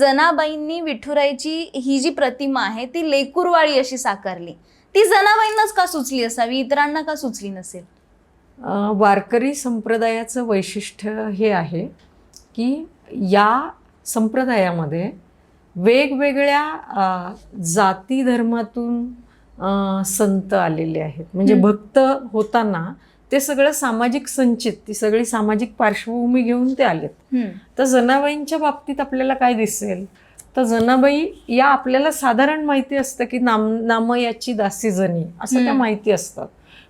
जनाबाईंनी विठुराईची ही जी प्रतिमा आहे ती लेकुरवाळी अशी साकारली. ती जनाबाईंनाच का सुचली असावी? इतरांना का सुचली नसेल? वारकरी संप्रदायाचं वैशिष्ट्य हे आहे की या संप्रदायामध्ये वेगवेगळ्या जाती धर्मातून संत आलेले आहेत. म्हणजे. भक्त होताना ते सगळं सामाजिक संचित ती सगळी सामाजिक पार्श्वभूमी घेऊन ते आलेत. तर जनाबाईंच्या बाबतीत आपल्याला काय दिसेल? तर जनाबाई या आपल्याला साधारण माहिती असतं की नाम नामयाची दासी जनी असं त्या. माहिती असतात.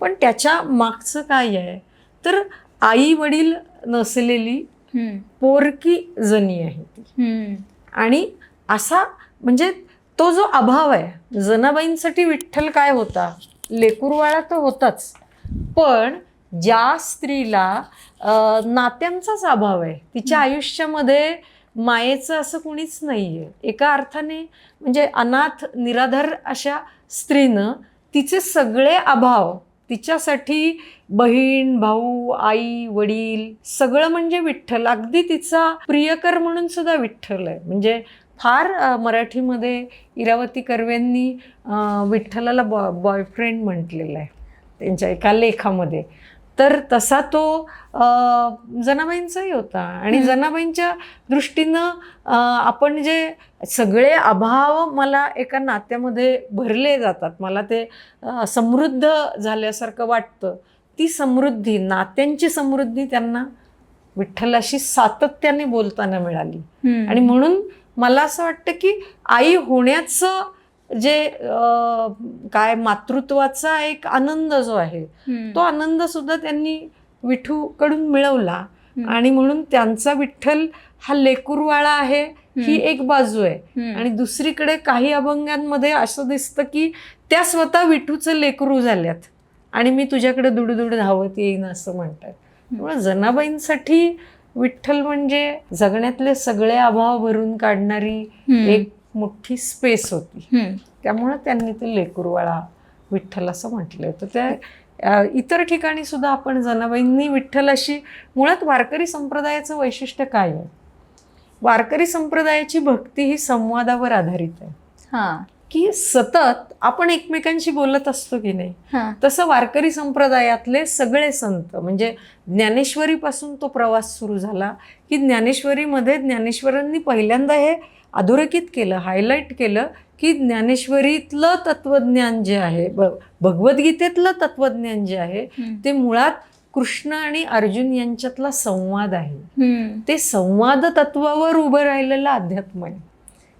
पण त्याच्या मागचं काय आहे? तर आई वडील नसलेली पोरकी जनी आहे ती. आणि असा म्हणजे तो जो अभाव आहे जनाबाईंसाठी विठ्ठल काय होता? लेकुरवाळा तर होताच. पण ज्या स्त्रीला नात्यांचाच अभाव आहे तिच्या आयुष्यामध्ये मायेचं असं कुणीच नाही आहे एका अर्थाने म्हणजे अनाथ निराधार अशा स्त्रीनं तिचे सगळे अभाव तिच्यासाठी बहीण भाऊ आई वडील सगळं म्हणजे विठ्ठल. अगदी तिचा प्रियकर म्हणून सुद्धा विठ्ठल आहे. म्हणजे फार मराठीमध्ये इरावती कर्वेंनी विठ्ठलाला बॉ बॉयफ्रेंड म्हटलेलं आहे. त्यांच्या एका लेखामध्ये. तर तसा तो जनाबाईंचाही होता. आणि. जनाबाईंच्या दृष्टीनं आपण जे सगळे अभाव मला एका नात्यामध्ये भरले जातात मला ते समृद्ध झाल्यासारखं वाटतं ती समृद्धी नात्यांची समृद्धी त्यांना विठ्ठलाशी सातत्याने बोलताना मिळाली. आणि म्हणून मला असं वाटतं की आई होण्याचं जे काय मातृत्वाचा एक आनंद जो आहे तो आनंद सुद्धा त्यांनी विठूकडून मिळवला. हम्म. आणि म्हणून त्यांचा विठ्ठल हा लेकुरवाळा आहे ही एक बाजू आहे. आणि दुसरीकडे काही अभंगांमध्ये असं दिसतं की त्या स्वतः विठूचं लेकरू झाल्यात. आणि मी तुझ्याकडे दुडदुड धावत येईन असं म्हणतात. त्यामुळे जनाबाईंसाठी विठ्ठल म्हणजे जगण्यातले सगळे अभाव भरून काढणारी एक मोठी स्पेस होती. त्यामुळे त्यांनी ते लेकुरवाळा विठ्ठल असं म्हटलंय तर त्या इतर ठिकाणी सुद्धा आपण जनाबाईंनी विठ्ठलाशी मुळात वारकरी संप्रदायाचं वैशिष्ट्य काय आहे? वारकरी संप्रदायाची भक्ती ही संवादावर आधारित आहे. हा. की सतत आपण एकमेकांशी बोलत असतो की नाही? तसं वारकरी संप्रदायातले सगळे संत म्हणजे ज्ञानेश्वरीपासून तो प्रवास सुरू झाला की ज्ञानेश्वरीमध्ये ज्ञानेश्वरांनी पहिल्यांदा हे अधोरेखित केलं हायलाईट केलं की ज्ञानेश्वरीतलं तत्वज्ञान जे आहे ब भगवद्गीतेतलं तत्वज्ञान जे आहे ते मुळात कृष्ण आणि अर्जुन यांच्यातला संवाद आहे. ते संवाद तत्वावर उभं राहिलेलं अध्यात्म आहे.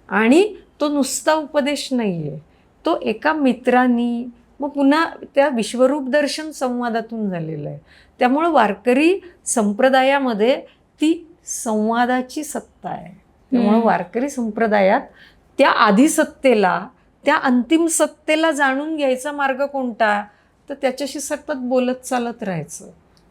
आणि तो नुसता उपदेश नाही आहे तो एका मित्रांनी मग पुन्हा त्या विश्वरूप दर्शन संवादातून झालेलं आहे. त्यामुळं वारकरी संप्रदायामध्ये ती संवादाची सत्ता आहे. त्यामुळं. वारकरी संप्रदायात त्या आधी सत्तेला त्या अंतिम सत्तेला जाणून घ्यायचा मार्ग कोणता? तर त्याच्याशी सतत बोलत चालत राहायचं.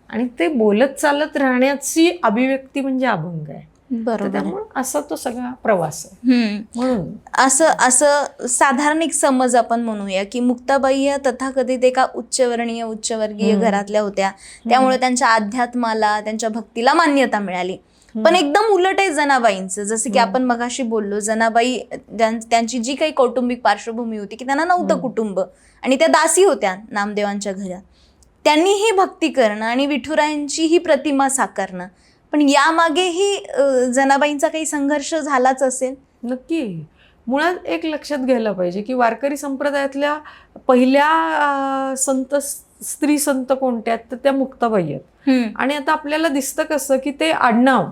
आणि ते बोलत चालत राहण्याची अभिव्यक्ती म्हणजे अभंग आहे. बरोबर असा तो सगळा प्रवास आहे. म्हणून असं असं साधारण एक समज आपण म्हणूया की मुक्ताबाई या तथाकथित एका उच्चवर्णीय उच्चवर्गीय. घरातल्या होत्या. त्यामुळे त्यांच्या अध्यात्माला त्यांच्या भक्तीला मान्यता मिळाली. पण एकदम उलट आहे जनाबाईंचं. जसं की. आपण मगाशी बोललो जनाबाई त्यां- त्यांची जी काही कौटुंबिक पार्श्वभूमी होती की त्यांना नव्हतं. कुटुंब. आणि त्या दासी होत्या नामदेवांच्या घरात. त्यांनीही भक्ती करणं आणि विठुरायांची ही प्रतिमा साकारणं. पण यामागेही जनाबाईंचा काही संघर्ष झालाच असेल? नक्की. मुळात एक लक्षात घ्यायला पाहिजे की वारकरी संप्रदायातल्या पहिल्या संत स्त्री संत कोणत्या आहेत तर त्या मुक्ताबाई आहेत. आणि आता आपल्याला दिसतं कसं की ते आडनाव.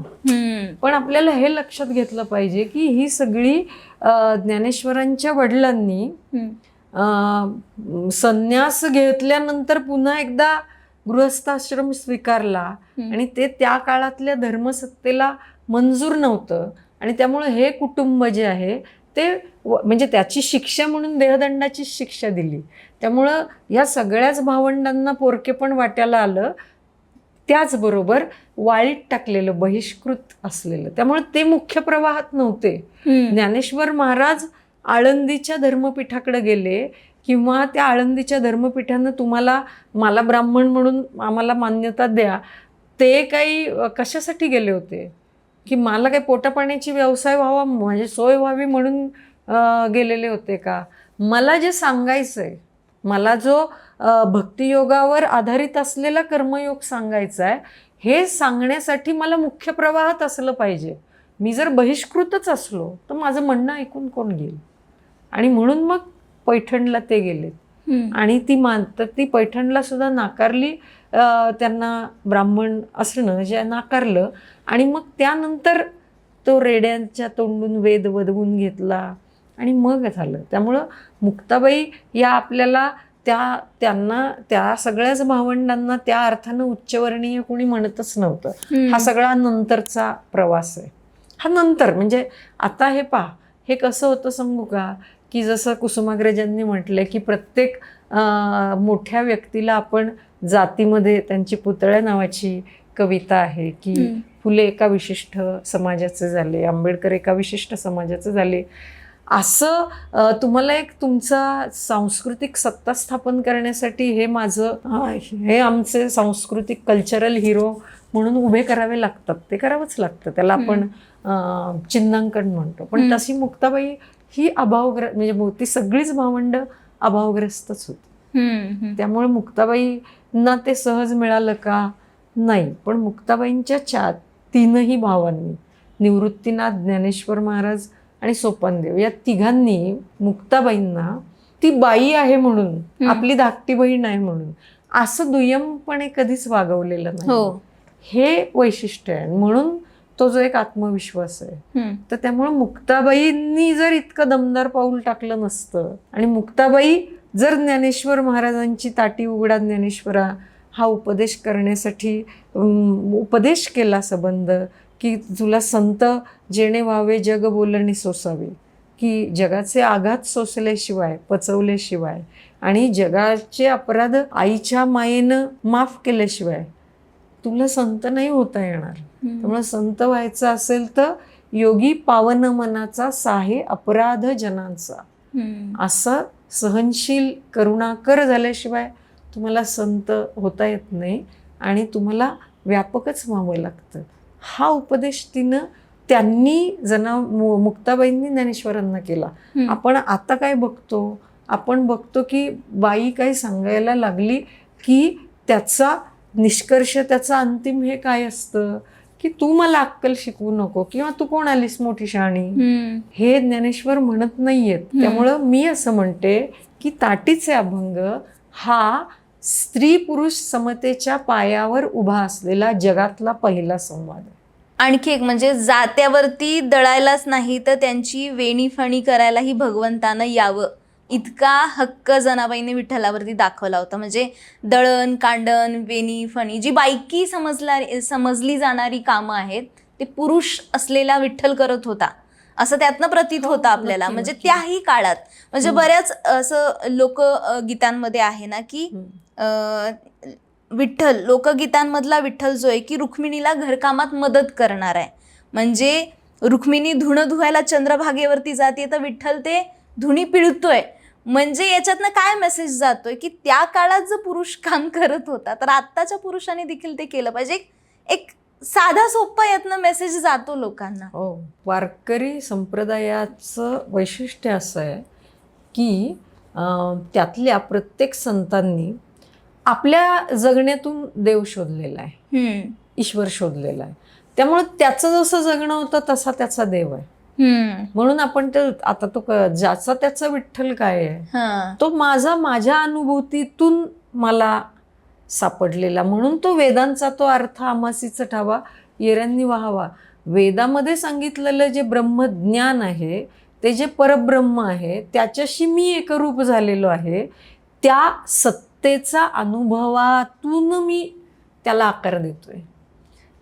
पण आपल्याला हे लक्षात घेतलं पाहिजे की ही सगळी ज्ञानेश्वरांच्या वडिलांनी संन्यास घेतल्यानंतर पुन्हा एकदा गृहस्थाश्रम स्वीकारला. आणि ते त्या काळातल्या धर्मसत्तेला मंजूर नव्हतं. आणि त्यामुळे हे कुटुंब जे आहे ते म्हणजे त्याची शिक्षा म्हणून देहदंडाची शिक्षा दिली. त्यामुळं या सगळ्याच भावंडांना पोरकेपण वाट्याला आलं. त्याचबरोबर वाळीत टाकलेलं बहिष्कृत असलेलं. त्यामुळे ते मुख्य प्रवाहात नव्हते. ज्ञानेश्वर महाराज आळंदीच्या धर्मपीठाकडे गेले किंवा त्या आळंदीच्या धर्मपीठानं तुम्हाला मला ब्राह्मण म्हणून आम्हाला मान्यता द्या. ते काही कशासाठी गेले होते? की मला काही पोटापाण्याची व्यवसाय व्हावा म्हणजे सोय व्हावी म्हणून गेलेले होते का? मला जे सांगायचं आहे मला जो भक्तियोगावर आधारित असलेला कर्मयोग सांगायचा आहे हे सांगण्यासाठी मला मुख्य प्रवाहात असलं पाहिजे. मी जर बहिष्कृतच असलो तर माझं म्हणणं ऐकून कोण घेईल? आणि म्हणून मग पैठणला ते गेलेत. आणि ती मान तर ती पैठणला सुद्धा नाकारली त्यांना ब्राह्मण असणं जे नाकारलं. आणि मग त्यानंतर तो रेड्यांच्या तोंडून वेद वदवून घेतला आणि मग झालं. त्यामुळं मुक्ताबाई या आपल्याला त्या त्यांना त्या सगळ्याच भावंडांना त्या अर्थानं उच्चवर्णीय कोणी म्हणतच नव्हतं. हा सगळा नंतरचा प्रवास आहे. हा नंतर म्हणजे आता हे पहा हे कसं होतं सांगू का? की जसं कुसुमाग्रजांनी म्हटलंय की प्रत्येक मोठ्या व्यक्तीला आपण जातीमध्ये त्यांची पुतळ्या नावाची कविता आहे की. फुले एका विशिष्ट समाजाचे झाले आंबेडकर एका विशिष्ट समाजाचे झाले. असं तुम्हाला एक तुमचा सांस्कृतिक सत्ता स्थापन करण्यासाठी हे माझं हा, आमचे सांस्कृतिक कल्चरल हिरो म्हणून उभे करावे लागतात. ते करावंच लागतं. त्याला आपण चिन्हांकन म्हणतो. पण. तशी मुक्ताबाई ही अभावग्र म्हणजे मु- ती सगळीच भावंड अभावग्रस्तच होती. त्यामुळे मुक्ताबाईंना ते सहज मिळालं का? नाही. पण मुक्ताबाईंच्या च्या तीनही भावांनी निवृत्तीनाथ ज्ञानेश्वर महाराज आणि सोपानदेव या तिघांनी मुक्ताबाईंना ती बाई आहे म्हणून. आपली धाकटी बहीण आहे म्हणून असं दुय्यमपणे कधीच वागवलेलं नाही. हो. हे वैशिष्ट्य आहे. म्हणून तो जो एक आत्मविश्वास आहे. तर त्यामुळे मुक्ताबाईंनी जर इतकं दमदार पाऊल टाकलं नसतं आणि मुक्ताबाई जर ज्ञानेश्वर महाराजांची ताटी उघडा ज्ञानेश्वरा हा उपदेश करण्यासाठी उपदेश केला संबंध की तुला संत जेणे व्हावे जग बोलणे सोसावे. की जगाचे आघात सोसल्याशिवाय पचवल्याशिवाय आणि जगाचे अपराध आईच्या मायेनं माफ केल्याशिवाय तुला संत नाही होता येणार. त्यामुळे संत व्हायचं असेल तर योगी पावन मनाचा साहे अपराध जनांचा. असं सहनशील करुणाकर झाल्याशिवाय तुम्हाला संत होता येत नाही आणि तुम्हाला व्यापकच व्हावं लागतं. हा उपदेश तिनं त्यांनी जना मुक्ताबाईंनी ज्ञानेश्वरांना केला. आपण आता काय बघतो? आपण बघतो की बाई काही सांगायला लागली की त्याचा निष्कर्ष त्याचा अंतिम हे काय असतं? की तू मला अक्कल शिकवू नको किंवा तू कोण आलीस मोठी शहाणी? हे ज्ञानेश्वर म्हणत नाहीयेत. त्यामुळं मी असं म्हणते की ताटीचे अभंग हा स्त्री पुरुष समतेच्या पायावर उभा असलेला जगातला पहिला संवाद आणखी एक म्हणजे जात्यावरती दळायलाच नाही तर त्यांची वेणीफणी करायलाही भगवंतानं यावं. इतका हक्क जनाबाईने विठ्ठलावरती दाखवला होता. म्हणजे दळण कांडण वेणी फणी जी बायकी समजला समजली जाणारी कामं आहेत ते पुरुष असलेला विठ्ठल करत होता. असं त्यातनं प्रतीत हो, होतं आपल्याला. म्हणजे. त्याही काळात. म्हणजे हम्म. बऱ्याच असं लोक गीतांमध्ये आहे ना की अं, विठ्ठल लोकगीतांमधला विठ्ठल जो आहे की रुक्मिणीला घरकामात मदत करणार आहे. म्हणजे रुक्मिणी धुणं धुवायला चंद्रभागेवरती जाते तर विठ्ठल ते धुणी पिळतोय. म्हणजे याच्यातनं काय मेसेज जातोय की त्या काळात जर पुरुष काम करत होता तर आत्ताच्या पुरुषांनी देखील ते केलं पाहिजे. एक- एक साधा सोपा यातनं मेसेज जातो लोकांना. हो वारकरी संप्रदायाचं वैशिष्ट्य असं आहे की त्यातल्या प्रत्येक संतांनी आपल्या जगण्यातून देव शोधलेला आहे. ईश्वर शोधलेला आहे. त्यामुळे त्याचं जसं जगणं होतं तसा त्याचा देव आहे. म्हणून आपण ते आता तो ज्याचा त्याचा विठ्ठल काय आहे? हा, तो माझा माझ्या अनुभूतीतून मला सापडलेला. म्हणून तो वेदांचा तो अर्थ आमासीचा ठावा येऱ्यांनी व्हावा. वेदामध्ये सांगितलेलं जे ब्रह्मज्ञान आहे ते जे परब्रह्म आहे त्याच्याशी मी एकरूप झालेलो आहे त्या सत्तेचा अनुभवातून मी त्याला आकार देतोय.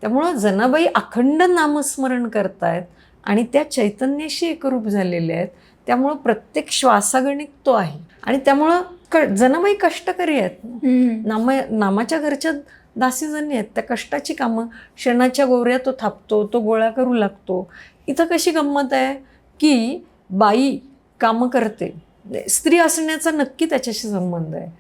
त्यामुळं जनाबाई अखंड नामस्मरण करतायत. आणि त्या चैतन्याशी एकरूप झालेले आहेत. त्यामुळं प्रत्येक श्वासागणिक तो आहे. आणि त्यामुळं क जनाबाई कष्टकरी आहेत. नामा नामाच्या घरच्या दासीजणी आहेत. त्या कष्टाची कामं शेणाच्या गोवऱ्या तो थापतो तो गोळा करू लागतो. इथं कशी गंमत आहे? की बाई कामं करते. स्त्री असण्याचा नक्की त्याच्याशी संबंध आहे.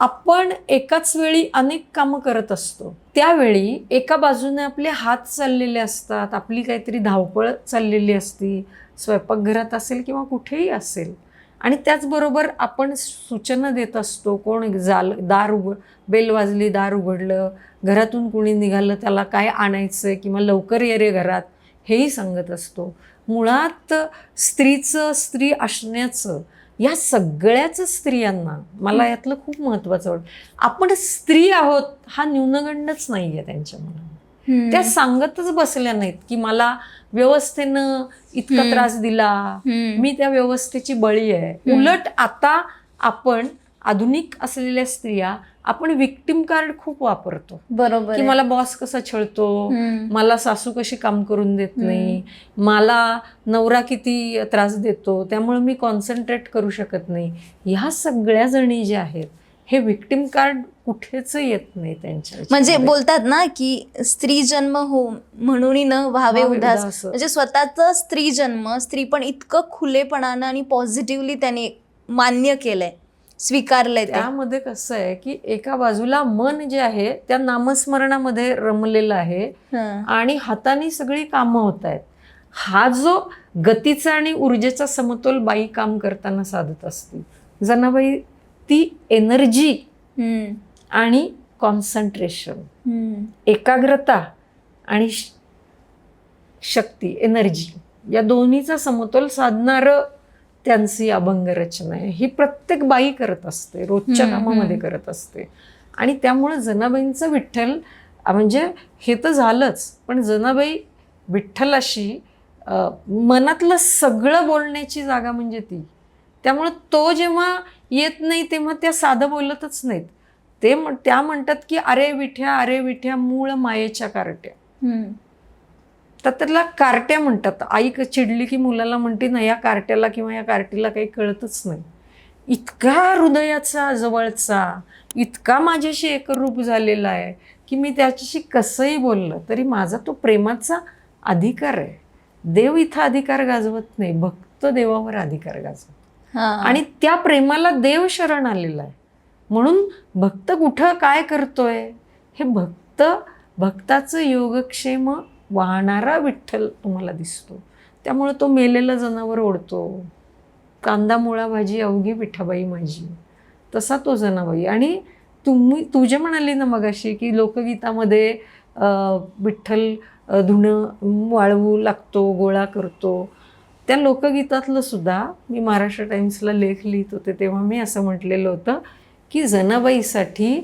आपण एकाच वेळी अनेक कामं करत असतो. त्यावेळी एका बाजूने आपले हात चाललेले असतात आपली काहीतरी धावपळ चाललेली असती स्वयंपाकघरात असेल किंवा कुठेही असेल. आणि त्याचबरोबर आपण सूचना देत असतो कोण जाल दार उघड बेल वाजली दार उघडलं घरातून कुणी निघालं त्याला काय आणायचं आहे किंवा लवकर ये रे घरात हेही सांगत असतो. मुळात स्त्रीचं स्त्री असण्याचं या सगळ्याच स्त्रियांना मला यातलं खूप महत्त्वाचं वाटतं आपण स्त्री आहोत हा न्यूनगंडच नाही आहे त्यांच्या मनात. त्या सांगतच बसल्या नाहीत की मला व्यवस्थेनं इतका. त्रास दिला. मी त्या व्यवस्थेची बळी आहे. उलट आता आपण आधुनिक असलेल्या स्त्रिया आपण विक्टिम कार्ड खूप वापरतो बरोबर की. मला बॉस कसा छळतो. मला सासू कशी काम करून देत नाही मला नवरा किती त्रास देतो त्यामुळे मी कॉन्सन्ट्रेट करू शकत नाही ह्या सगळ्या जणी ज्या आहेत हे विक्टिम कार्ड कुठेच येत नाही त्यांच्या म्हणजे. बोलतात ना की स्त्री जन्म हो म्हणून न व्हावे उदास. म्हणजे स्वतःचा स्त्री जन्म स्त्री पण इतकं खुलेपणानं आणि पॉझिटिव्हली त्याने मान्य केलंय स्वीकारलंय त्यामध्ये कसं आहे की एका बाजूला मन जे आहे त्या नामस्मरणामध्ये रमलेलं आहे. आणि हाताने सगळी कामं होत आहेत हा जो गतीचा आणि ऊर्जेचा समतोल बाई काम करताना साधत असते जनाबाई ती एनर्जी. आणि कॉन्सन्ट्रेशन. एकाग्रता आणि शक्ती एनर्जी या दोन्हीचा समतोल साधणारं त्यांची अभंग रचना आहे. ही प्रत्येक बाई करत असते रोजच्या कामामध्ये. करत असते. आणि त्यामुळे जनाबाईंचं विठ्ठल म्हणजे हे तर झालंच पण जनाबाई विठ्ठलाशी मनातलं सगळं बोलण्याची जागा म्हणजे ती. त्यामुळं तो जेव्हा येत नाही तेव्हा त्या साधं बोलतच नाहीत. ते त्या म्हणतात की अरे विठ्या अरे विठ्या मूळ मायेच्या कारट्या. तर त्याला कारट्या म्हणतात. आई चिडली की मुलाला म्हणते ना या कारट्याला किंवा या कार्टीला काही कळतच नाही. इतका हृदयाचा जवळचा इतका माझ्याशी एकरूप झालेला आहे की मी त्याच्याशी कसंही बोललं तरी माझा तो प्रेमाचा अधिकार आहे. देव इथं अधिकार गाजवत नाही भक्त देवावर अधिकार गाजवत हा. आणि त्या प्रेमाला देव शरण आलेला आहे. म्हणून भक्त कुठं काय करतोय? हे भक्त भक्ताचं योगक्षेम वाहणारा विठ्ठल तुम्हाला दिसतो. त्यामुळं तो मेलेलं जनावर ओढतो. कांदा मुळा भाजी अवघी विठाबाई माझी. तसा तो जनाबाई. आणि तुम्ही तुझे म्हणाली ना मगाशी की लोकगीतामध्ये विठ्ठल धुणं वाळवू लागतो गोळा करतो. त्या लोकगीतातलं सुद्धा मी महाराष्ट्र टाइम्सला लेख लिहित होते तेव्हा मी असं म्हटलेलं होतं की जनाबाईसाठी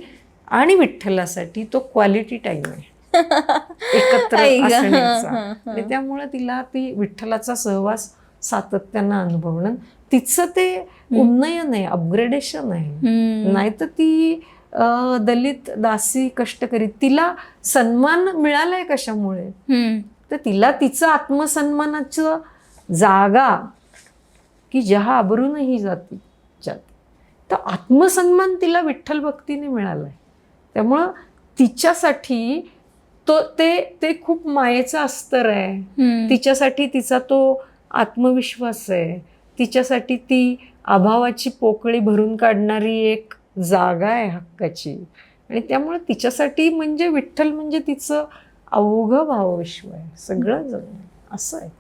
आणि विठ्ठलासाठी तो क्वालिटी टाईम आहे. एकत्र. असण्याचा. त्यामुळे तिला ती विठ्ठलाचा सहवास सातत्यानं अनुभवणं. तिचं ते उन्नयन आहे अपग्रेडेशन आहे. नाहीतर ती दलित दासी कष्टकरी तिला सन्मान मिळालाय कशामुळे. तर तिला तिचं आत्मसन्मानाचं जागा की ज्या अबरूनही जाती जाते. तर आत्मसन्मान तिला विठ्ठल भक्तीने मिळाला आहे त्यामुळं तिच्यासाठी तो ते ते खूप मायेचं अस्तर आहे. तिच्यासाठी तिचा तो आत्मविश्वास आहे. तिच्यासाठी ती अभावाची पोकळी भरून काढणारी एक जागा आहे हक्काची. आणि त्यामुळे तिच्यासाठी म्हणजे विठ्ठल म्हणजे तिचं अवघं भावविश्व आहे. सगळं जण असं आहे.